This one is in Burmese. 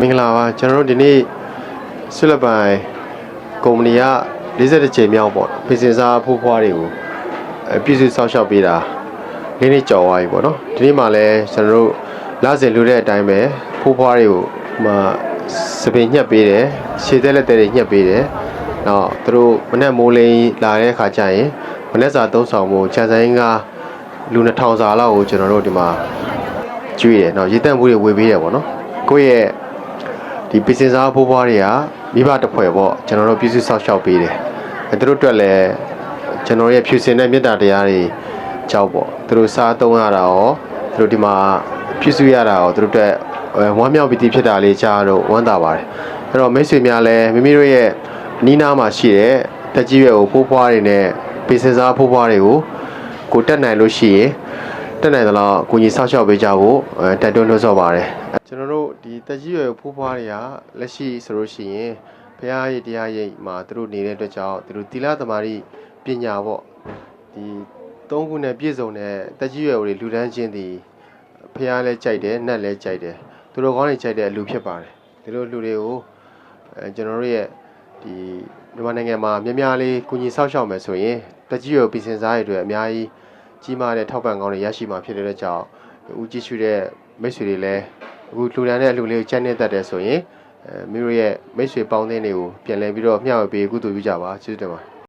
မင်္ဂလာပါကျွန်တော်တို့ဒီနေ့ဆွလပိုင်ကုမ္ပဏီက40ကြိမ်မြောက်ပေါ့ပင်စင်စားဖိုးဖွားတွေကိုအဲပြည်စုစောင့်ရှောက်ပေးတာလေးနေ့ကြော်သွားပြီပေါ့နော်ဒီနေ့မှလည်းကျွန်တော်တို့လစဉ်လူတဲ့အတိုင်းပဲဖိုးဖွားတွေကိုဟိုစပင်ညှက်ပေးတယ်ခြေသက်လက်သက်တွေညှက်ပေးတယ်နောက်သူတို့မနေ့မိုးလိန်လာတဲ့ခါကျရင်မနေ့စာသုံးဆောင်မှုခြံဆိုင်ကလူ2000စာလောက်ကိုကျွန်တော်တို့ဒီမှာကျွေးတယ်နော်ရေတက်မှုတွေဝေပေးတယ်ပေါ့နော်ကိုယ့်ရဲ့ ဒီပစ္စည်းစားဖိုးဖွားတွေကမိဘတစ်ဖွဲ့ပေါ့ကျွန်တော်တို့ပြည်စုဆောက်ရှောက်ပေးတယ်အဲသူတို့အတွက်လည်းကျွန်တော်ရဲ့ဖြူစင်တဲ့မေတ္တာတရားတွေကြောက်ပေါ့သူတို့စားသုံးရတာရောသူတို့ဒီမှာဖြည့်စုရတာရောသူတို့အတွက်အဲဝမ်းမြောက်ပီတိဖြစ်တာလေးကြားတော့ဝမ်းသာပါတယ်အဲ့တော့မိတ်ဆွေများလည်းမိမိတို့ရဲ့အနီးနားမှာရှိတဲ့တက်ကြီးရွယ်ကိုဖိုးဖွားတွေနဲ့ပစ္စည်းစားဖိုးဖွားတွေကိုကိုတက်နိုင်လို့ရှိရင် တက်နိုင်သလားကိုကြီးဆောက်ရှောက်ပေးကြဖို့အဲတက်တွန်းလို့ဆိုပါတယ်ကျွန်တော်တို့ဒီတက်ကြီးရွယ်ဖိုးဖွားတွေကလက်ရှိဆိုလို့ရှိရင်ဘုရားရဲ့တရားရိပ်မှာသူတို့နေတဲ့အတွက်ကြောင့်သူတို့သီလသမารိပညာပေါ့ဒီသုံးခုနဲ့ပြည့်စုံတဲ့တက်ကြီးရွယ်တွေလူတန်းချင်းဒီဘုရားလည်းကြိုက်တယ်နတ်လည်းကြိုက်တယ်သူတို့ကောင်းတွေကြိုက်တဲ့လူဖြစ်ပါတယ်ဒီလိုလူတွေကိုအဲကျွန်တော်တို့ရဲ့ဒီမြန်မာနိုင်ငံမှာများများလေးကိုကြီးဆောက်ရှောက်မယ်ဆိုရင်တက်ကြီးရွယ်ပြည်စင်စားရတွေအများကြီး ကြီးမားတဲ့ထောက်ပံ့ကောင်းတွေရရှိမှာဖြစ်တဲ့အတွက်ကြောင့်ဦးကြည့်ရှုတဲ့မိတ်ဆွေတွေလည်းအခုလှူဒန်းတဲ့အလှူလေးကိုချက်နေတတ်တယ်ဆိုရင်အဲမိတို့ရဲ့မိတ်ဆွေပေါင်းသင်းတွေကိုပြန်လည်ပြီးတော့မျှဝေပေးကုသိုလ်ပြုကြပါကျေးဇူးတင်ပါတယ်